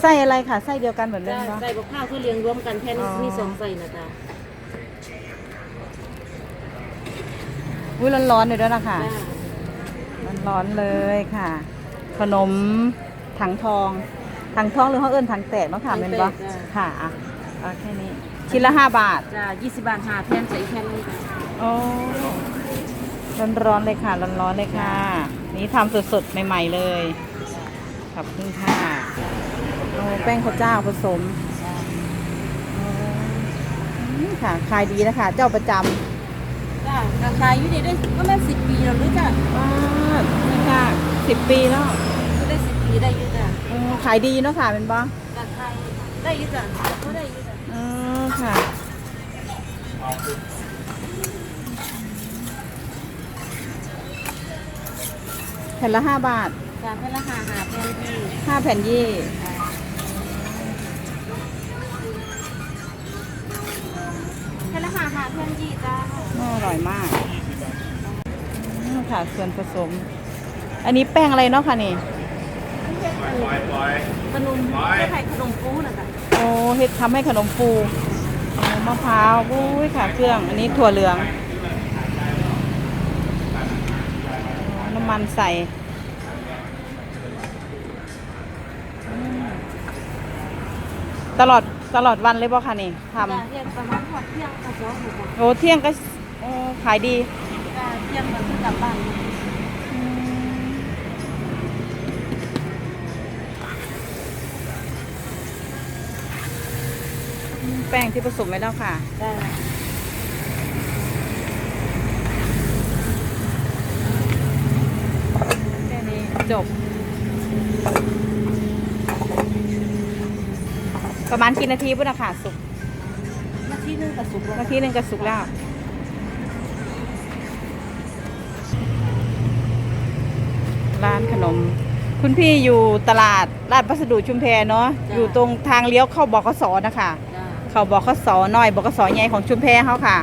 ไส้อะไรค่ะไส้เดียวกันเหมือนเดิจ้ามเนาะ ใส่บักข้าวคือเลี้ยงรวมกันแค่นี้อ๋อ มีสองใส่นะจ๊ะอุ้ยร้อนๆเลยด้วยนะคะจ้าร้อนๆเลยค่ะ ขนมถังทองถังทองหรือเขาเอิ้นถังแตกเนาะค่ะเป็นปะค่ะอะเอาแค่นี้ชิ้นละห้าบาท จ้ายี่สิบบาทหาแผ่นใส่อีกแผ่นหนึงจ้ะโอ้ร้อนๆเลยค่ะ ร้อนๆเลยค่ะ นี่ทำสดๆ ใหม่ ๆ เลย ขอบคุณค่ะโอ้ แป้งข้าวเจ้าผสมจ้าอืมค่ะ ขายดีนะคะ เจ้าประจจ้าราคาอยู่นี่ได้ก็แม่สิบปีแล้วหรือจ้ะำว้าวนี่ค่ะสิบปีแล้วก็ได้สิบปีได้อยู่จ้ะอืมขายดีเนาะค่ะเป็นบ้างราคาได้อยู่จ้ะก็ได้อยู่จ้ะอืมค่ะ แผ่นละห้าบาท จ้าแผ่นละหาหาแผ่นที่ห้าแผ่นยี่แร่อยมากอืมค่ะส่วนผสม อันนี้แป้งอะไรเนาะค่ะนี่ขนมแค่ไข่ขนมฟูนะจ้ะโอ้เฮ็ดทำให้ขนมฟูโอ้มะพร้าวโอ้ยค่ะเครื่อง อันนี้ถั่วเหลืองโอ้น้ำมันใส่อืมตลอดตลอดวันเลยบ่คะนี่ทจ้าเที่ยงประมาณหกเที่ยงกับสองหกโมงำโอ้เที่ยงก็ โอ้ขายดีจ้าเที่ยงมันคือกลับบ้านแป้งที่ผสมไว้แล้วค่ะจ้าแค่นี้จบ ประมาณกี่นาทีพุ่นนะคะสุกนาทีหนึงกับสุกแล้วนาทีหนึ่งก็สุกแล้ว ร้านขนม คุณพี่อยู่ตลาดลาดพัสดุชุมแพเนาะอยู่ตรงทางเลี้ยวเข้าบกสนะคะ จ้าเขาบกสน้อยบกสใหญ่ของชุมแพเขาค่ะ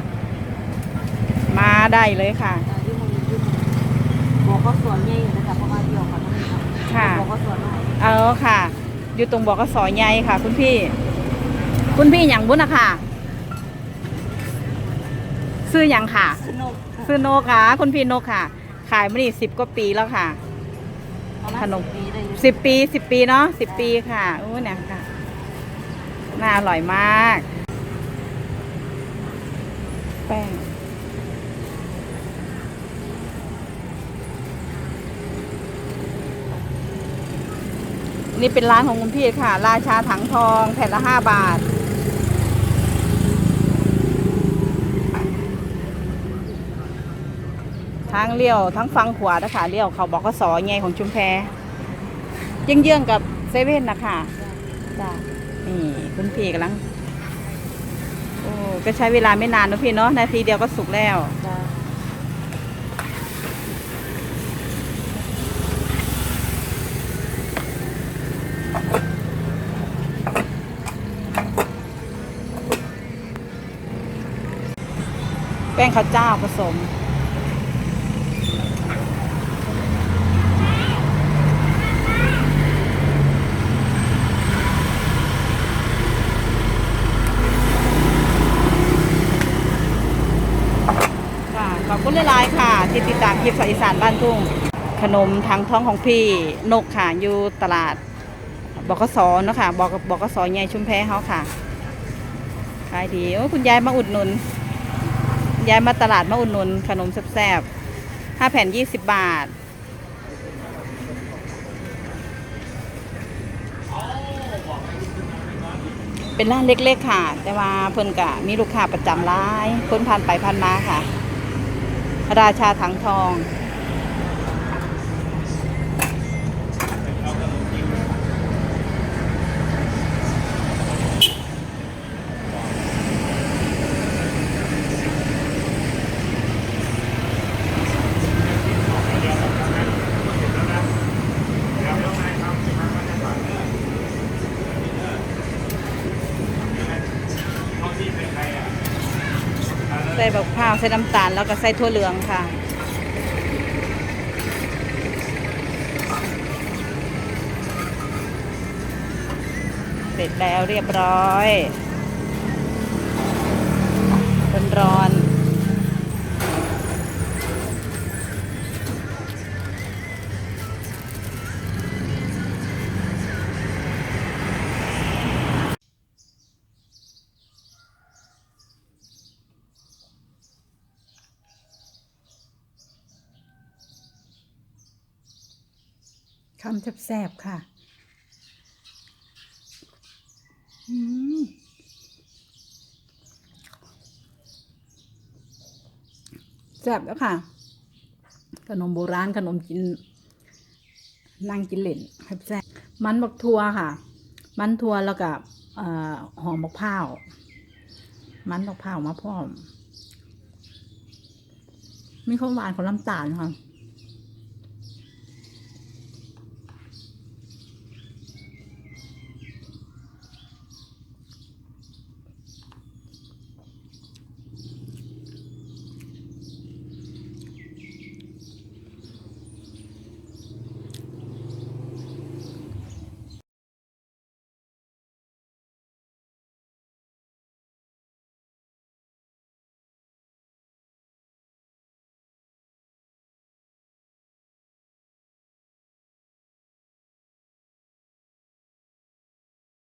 มาได้เลยค่ะ จ้ายุ่งมันยุ่งบอกเขาสวนใหญ่อยู่นะคะเพราะว่าเดียวเขาต้องทำค่ะ บอกเขาสวนน้อยเออค่ะ อยู่ตรงบกสใหญ่ค่ะ คุณพี่ คุณพี่อย่างบุญนะคะซื้ออย่างค่ะ สนุกซื้อโนกค่ะ คุณพี่โนกค่ะ ขายมานี่สิบกว่าปีแล้วค่ะ ขนมปีได้อยู่สิบปีสิบปีเนาะสิบปีค่ะอู้เนี่ยค่ะน่าอร่อยมาก แป้งนี่เป็นร้านของคุณพี่ค่ะ ราชาถังทองแผ่นละห้าบาท ทางเลี้ยวทั้งฟังขวานะคะเลี้ยวเขาบอกก็สอไงของชุมแพเยื่องๆกับเซเว่นนะคะจ้ะนี่คุณพี่กำลังโอ้ก็ใช้เวลาไม่นานนะพี่เนาะนาทีเดียวก็สุกแล้วจ้าแป้งข้าวเจ้าผสม ขอบคุณหลายๆค่ะ ที่ติดตามคลิปสายอีสานบ้านทุ่ง ขนมทางท้องของพี่นกค่ะอยู่ตลาดบกสเนาะค่ะบกบกสใหญ่ชุมแพเขาค่ะขายดีโอ้คุณยายมาอุดหนุนยายมาตลาดมาอุดหนุน ขนมแซ่บๆห้าแผ่นยี่สิบบาทเป็นร้านเล็กๆค่ะ แต่ว่าเพิ่นกะมีลูกค้าประจำร้ายคนผ่านไปผ่านมาค่ะ ราชาถังทอง ใวใส่น้ำตาลแล้วก็ใส่ถั่วเหลืองค่ะ เสร็จแล้วเรียบร้อยร้อน คำแซ่บๆค่ะ อืมแซบแล้วค่ะ ขนมโบราณขนมกินนั่งกินเล่นแซ่บมันบักทัวค่ะ มันทัวแล้วกับอหอมมะพร้าว มันมะพร้าวมาพร้อม มีความหวานของน้ำตาลค่ะ